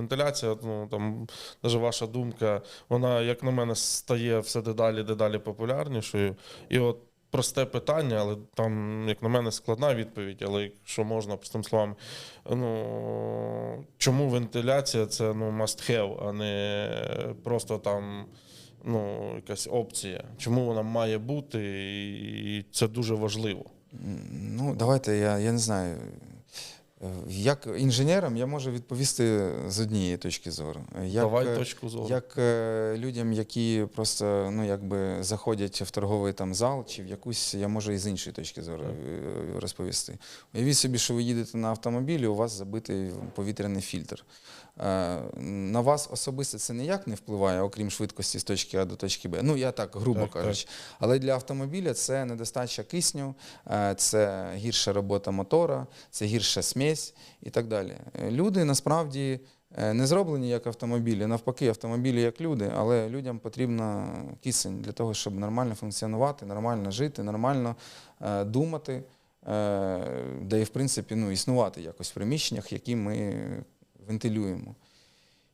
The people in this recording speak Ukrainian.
Вентиляція, ну там навіть ваша думка, вона, як на мене, стає все дедалі, дедалі популярнішою. І от просте питання, але там, як на мене, складна відповідь, але якщо можна простим словами, ну чому вентиляція це ну must have, а не просто там. Ну, якась опція. Чому вона має бути, і це дуже важливо. Ну, давайте я, я не знаю. Е, Як інженерам я можу відповісти з однієї точки зору. Як, Давай е, точку зору. Як е, людям, які просто ну, якби заходять в торговий там зал чи в якусь, я можу і з іншої точки зору е, розповісти. Уявіть собі, що ви їдете на автомобілі, у вас забитий повітряний фільтр. Е, На вас особисто це ніяк не впливає, окрім швидкості з точки А до точки Б. Ну, я так, грубо Так, так. кажучи. Але для автомобіля це недостача кисню, е, це гірша робота мотора, це гірша смесь і так далі. Е, Люди насправді е, не зроблені як автомобілі. Навпаки, автомобілі як люди, але людям потрібна кисень для того, щоб нормально функціонувати, нормально жити, нормально е, думати, де і в принципі ну, існувати якось в приміщеннях, які ми вентилюємо.